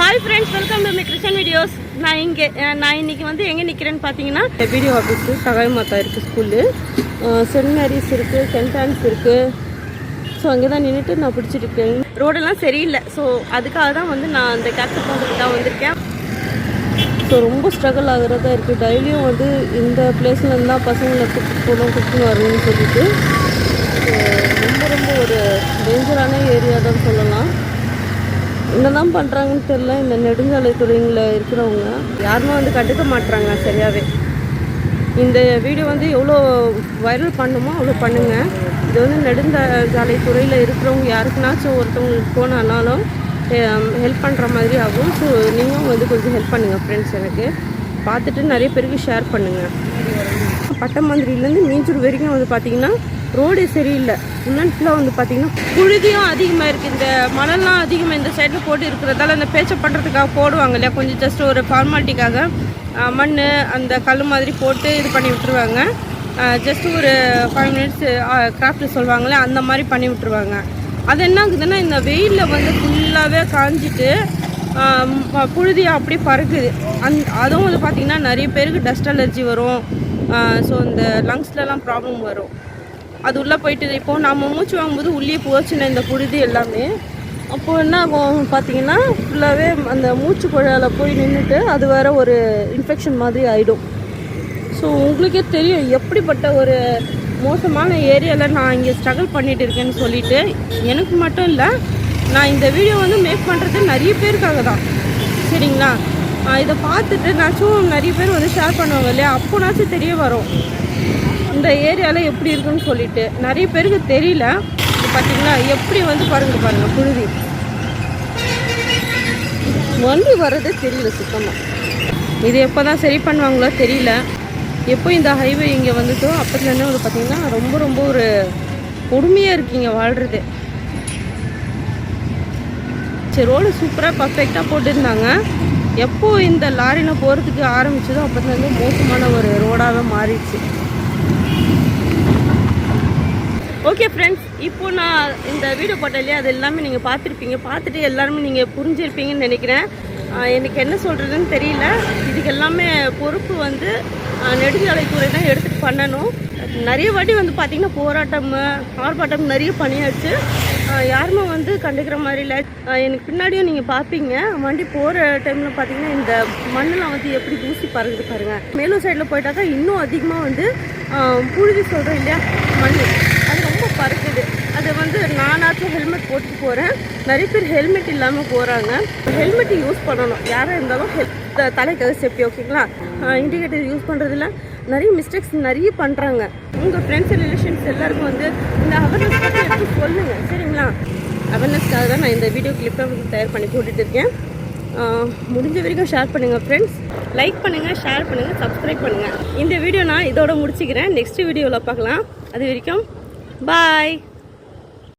Hi friends welcome to my Krishnan videos நான் இங்கே நான் இன்னைக்கு வந்து எங்கே நிற்கிறேன்னு பார்த்தீங்கன்னா வீடியோ ஆஃபீஸு சகாய் மாதா இருக்குது ஸ்கூலு சென்ட் மேரிஸ் இருக்குது சென்ட் ஆன்ஸ் இருக்குது ஸோ அங்கே தான் நின்றுட்டு நான் பிடிச்சிட்டு இருக்கேன். ரோடெல்லாம் சரியில்லை. ஸோ அதுக்காக தான் வந்து நான் அந்த கேப்சர் பண்ணுறதுக்கு தான் வந்திருக்கேன். ஸோ ரொம்ப ஸ்ட்ரகிள் ஆகுறதா இருக்குது டெய்லியும் வந்து இந்த பிளேஸ்லேருந்து தான் பசங்களை கூப்பிட்டு போகணும் கூப்பிட்டு வரணும்னு சொல்லிட்டு. ரொம்ப ரொம்ப ஒரு டேஞ்சரான ஏரியா தான் சொல்லலாம். என்னதான் பண்ணுறாங்கன்னு தெரில இந்த நெடுஞ்சாலை துறையில் இருக்கிறவங்க யாருமே வந்து கண்டுக்க மாட்றாங்க சரியாகவே இந்த வீடியோ வந்து எவ்வளோ வைரல் பண்ணுமோ அவ்வளோ பண்ணுங்கள் இது வந்து நெடுஞ்சாலை துறையில் இருக்கிறவங்க யாருக்குனாச்சும் ஒருத்தவங்களுக்கு போனாலும் ஹெல்ப் பண்ணுற மாதிரி ஆகும். ஸோ நீங்களும் வந்து கொஞ்சம் ஹெல்ப் பண்ணுங்கள் ஃப்ரெண்ட்ஸ் எனக்கு. பார்த்துட்டு நிறைய பேருக்கு ஷேர் பண்ணுங்கள் பட்டமந்திரிலேருந்து மீஞ்சூர் வரைக்கும் வந்து பார்த்திங்கன்னா ரோடு சரியில்லை. ஃபுல் அண்ட் ஃபுல்லாக வந்து பார்த்தீங்கன்னா புழுதியும் அதிகமாக இருக்குது இந்த மணல்லாம் அதிகமாக இந்த சைடில் போட்டு இருக்கிறதால அந்த பேச்சை பண்ணுறதுக்காக போடுவாங்க இல்லையா? கொஞ்சம் ஜஸ்ட் ஒரு ஃபார்மாலிட்டிக்காக மண் அந்த கல் மாதிரி போட்டு இது பண்ணி விட்டுருவாங்க. ஜஸ்ட் ஒரு ஃபைவ் மினிட்ஸ் கிராஃப்ட் சொல்லுவாங்களே அந்த மாதிரி பண்ணி விட்டுருவாங்க. அது என்ன ஆகுதுன்னா இந்த வெயிலில் வந்து ஃபுல்லாகவே காஞ்சிட்டு புழுதியாக அப்படி பறக்குது. அந் அதுவும் வந்து பார்த்திங்கன்னா நிறைய பேருக்கு டஸ்ட் அலர்ஜி வரும். ஸோ இந்த லங்ஸ்லலாம் ப்ராப்ளம் வரும். அது உள்ளே போயிட்டு இப்போ நம்ம மூச்சு வாங்கும்போது உள்ளே போச்சுன்னா இந்த புழுதி எல்லாமே. அப்போ என்ன ஆகும் பார்த்தீங்கன்னா ஃபுல்லாகவே அந்த மூச்சு குழாயில் போய் நின்றுட்டு அது வேற ஒரு இன்ஃபெக்ஷன் மாதிரி ஆகிடும் ஸோ உங்களுக்கே தெரியும் எப்படிப்பட்ட ஒரு மோசமான ஏரியாவில் நான் இங்கே ஸ்ட்ரகிள் பண்ணிட்டு இருக்கேன்னு சொல்லிட்டு. எனக்கு மட்டும் இல்லை நான் இந்த வீடியோ வந்து மேக் பண்ணுறது நிறைய பேருக்காக தான். சரிங்களா? இதை பார்த்துட்டு நாச்சும் நிறைய பேர் வந்து ஷேர் பண்ணுவாங்க இல்லையா? அப்போனாச்சும் தெரிய வரும். இந்த ஏரியாவில் எப்படி இருக்குன்னு சொல்லிட்டு நிறைய பேருக்கு தெரியல. இது பார்த்தீங்களா எப்படி வந்து பாருங்க பாருங்க புழுதி. வண்டி வர்றதே தெரியல சுத்தமாக இது எப்போ தான் சரி பண்ணுவாங்களோ தெரியல. எப்போ இந்த ஹைவே இங்கே வந்துட்டோ அப்போதுலேருந்து வந்து பார்த்திங்கன்னா ரொம்ப ரொம்ப ஒரு கொடுமையாக இருக்கீங்க வாழ்கிறது சரி ரோடு சூப்பராக பர்ஃபெக்டாக போட்டிருந்தாங்க. எப்போது இந்த லாரியில் போகிறதுக்கு ஆரம்பிச்சதோ அப்போதுலேருந்து மோசமான ஒரு ரோடாகவே மாறிடுச்சு. ஓகே ஃப்ரெண்ட்ஸ் இப்போ நான் இந்த வீடியோ போட்டாலே இல்லையா அது எல்லாமே நீங்கள் பார்த்துருப்பீங்க. பார்த்துட்டு எல்லாருமே நீங்கள் புரிஞ்சிருப்பீங்கன்னு நினைக்கிறேன். எனக்கு என்ன சொல்கிறதுன்னு தெரியல. இதுக்கு எல்லாமே பொறுப்பு வந்து நெடுஞ்சாலைத்துறை தான் எடுத்துகிட்டு பண்ணணும். நிறைய வாட்டி வந்து பார்த்திங்கன்னா போராட்டம் ஆர்ப்பாட்டம் நிறைய பண்ணியாச்சு. யாருமே வந்து கண்டுக்கிற மாதிரி இல்லை. எனக்கு பின்னாடியும் நீங்கள் பார்ப்பீங்க வண்டி போகிற டைமில் பார்த்தீங்கன்னா இந்த மண்ணெலாம் வந்து எப்படி தூசி பறகுது பாருங்கள் மேலும் சைடில் போயிட்டாக்கா இன்னும் அதிகமாக வந்து புழுதி சொல்கிறோம் இல்லையா? மண் அது ரொம்ப பறக்குது அது வந்து பைக்கில் ஹெல்மெட் போட்டு போகிறேன் நிறைய பேர் ஹெல்மெட் இல்லாமல் போகிறாங்க ஹெல்மெட் யூஸ் பண்ணணும். யாராக இருந்தாலும் ஹெல் தலைக்கு சேஃப்டி ஓகேங்களா இண்டிகேட்டர் யூஸ் பண்ணுறதுல நிறைய மிஸ்டேக்ஸ் நிறைய பண்ணுறாங்க உங்கள் ஃப்ரெண்ட்ஸ் ரிலேஷன்ஸ் எல்லாருக்கும் வந்து இந்த அவேர்னஸ் பற்றி எடுத்து சொல்லுங்கள் சரிங்களா? அவேர்னஸ்க்காக தான் நான் இந்த வீடியோ கிளிப்பை வந்து தயார் பண்ணி போட்டுட்டு இருக்கேன். முடிஞ்ச வரைக்கும் ஷேர் பண்ணுங்கள் ஃப்ரெண்ட்ஸ் லைக் பண்ணுங்கள் ஷேர் பண்ணுங்கள் சப்ஸ்கிரைப் பண்ணுங்கள் இந்த வீடியோ நான் இதோட முடிச்சுக்கிறேன். நெக்ஸ்ட் வீடியோவில் பார்க்கலாம். அது வரைக்கும் பாய்